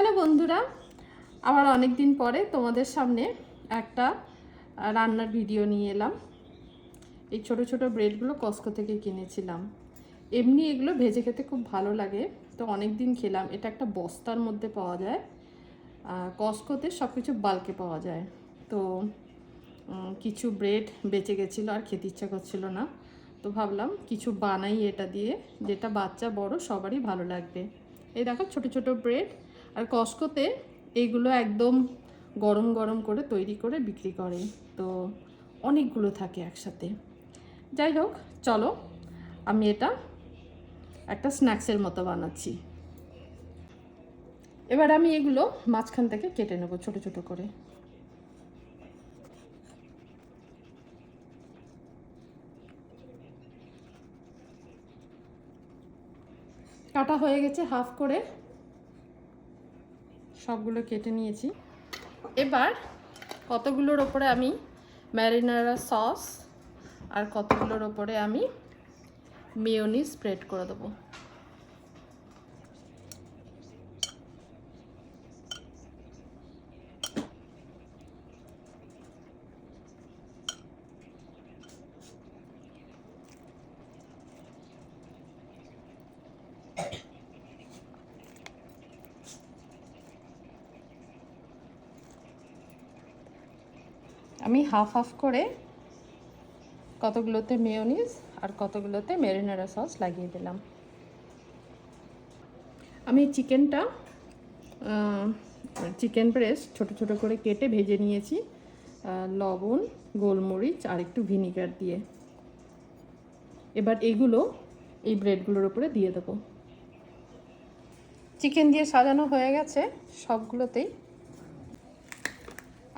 Hello বন্ধুরা, আবার অনেক দিন পরে তোমাদের সামনে একটা রান্নার ভিডিও নিয়ে এলাম। এই ছোট ছোট ব্রেডগুলো কস্কো থেকে কিনেছিলাম। এমনি এগুলো ভেজে খেতে খুব ভালো লাগে, তো অনেক দিন খেলাম। এটা একটা বস্তার মধ্যে পাওয়া যায়। কস্কোতে সব কিছু বালকে পাওয়া যায়। তো কিছু ব্রেড বেঁচে গেছিল আর খেতে ইচ্ছা করছিল না। তো ভাবলাম কিছু বানাই এটা দিয়ে, যেটা বাচ্চা বড় সবারই ভালো লাগবে। এই দেখো ছোট ছোট ব্রেড। আর কস্কোতে এইগুলো একদম গরম গরম করে তৈরি করে বিক্রি করে তো অনেকগুলো থাকে একসাথে। যাই হোক, চলো, আমি এটা একটা স্ন্যাক্সের মতো বানাচ্ছি। এবার আমি এগুলো মাঝখান থেকে কেটে নেব ছোট ছোট করে। কাটা হয়ে গেছে হাফ করে। সবগুলো কেটে নিয়েছি। এবার কতগুলোর ওপরে আমি ম্যারিনারা সস আর কতগুলোর ওপরে আমি মেয়নি স্প্রেড করে দেবো। আমি হাফ হাফ করে কতগুলোতে মেয়োনিজ আর কতগুলোতে মেরিনারা সস লাগিয়ে দিলাম। আমি চিকেনটা চিকেন ব্রেস্ট ছোট ছোট করে কেটে ভেজে নিয়েছি লবণ, গোলমরিচ আর একটু ভিনিগার দিয়ে। এবার এগুলো এই ব্রেডগুলোর উপরে দিয়ে দেবো। চিকেন দিয়ে সাজানো হয়ে গেছে, সবগুলোতেই।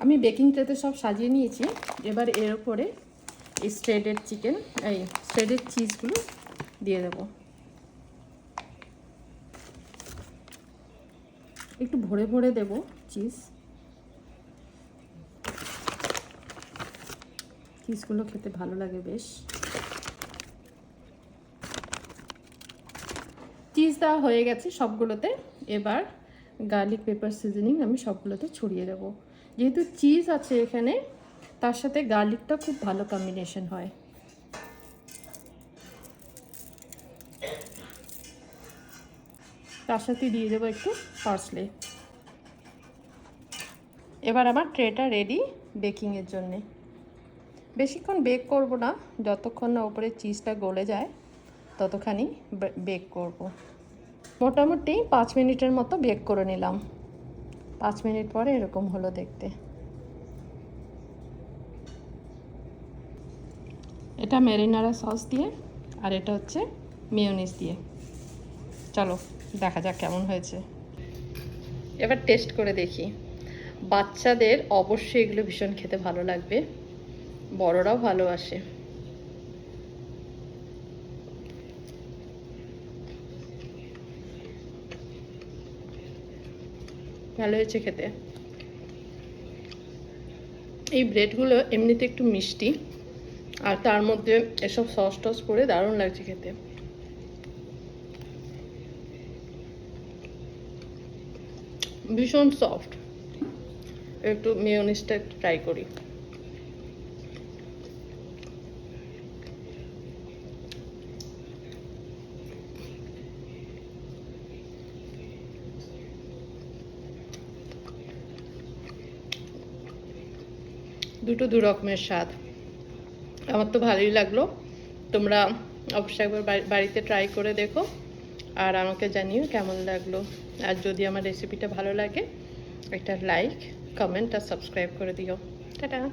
আমি বেকিং ট্রেতে সব সাজিয়ে নিয়েছি। এবার এর উপরে স্ট্রেডেড চিকেন এই স্ট্রেডেড চিজগুলো দিয়ে দেব। একটু ভরে ভরে দেব চিজ চিজগুলো খেতে ভালো লাগে বেশ। চিজ দেওয়া হয়ে গেছে সবগুলোতে। এবার গার্লিক পেপার সিজনিং আমি সবগুলোতে ছড়িয়ে দেবো। যেহেতু চিজ আছে এখানে, তার সাথে গার্লিকটা খুব ভালো কম্বিনেশন হয়। তার সাথে দিয়ে দেবো একটু পার্সলে এবার আমার ট্রেটা রেডি বেকিংয়ের জন্যে। বেশিক্ষণ বেক করব না, যতক্ষণ না উপরে চিজটা গলে যায়, ততখানি বেক করব। মোটামুটি পাঁচ মিনিটের মতো বেক করে নিলাম। পাঁচ মিনিট পরে এরকম হলো দেখতে। এটা মেরিনারা সস দিয়ে, আর এটা হচ্ছে মেয়োনিজ দিয়ে। চলো, দেখা যাক কেমন হয়েছে। এবার টেস্ট করে দেখি। বাচ্চাদের অবশ্যই এগুলো ভীষণ খেতে ভালো লাগবে। বড়রাও ভালোবাসে ভালো হয়েছে খেতে। এই ব্রেডগুলো এমনিতে একটু মিষ্টি, আর তার মধ্যে এসব সস টস করে দারুণ লাগছে খেতে। ভীষণ সফট একটু মেয়নিসটা ট্রাই করি। দুটো দু রকমের স্বাদ। আমার তো ভালোই লাগল। তোমরা অবশ্যই একবার বাড়িতে ট্রাই করে দেখো। আর আমাকে জানিও কেমন লাগল। আর যদি আমার রেসিপিটা ভালো লাগে, একটা লাইক কমেন্ট আর সাবস্ক্রাইব করে দিও। টাটা!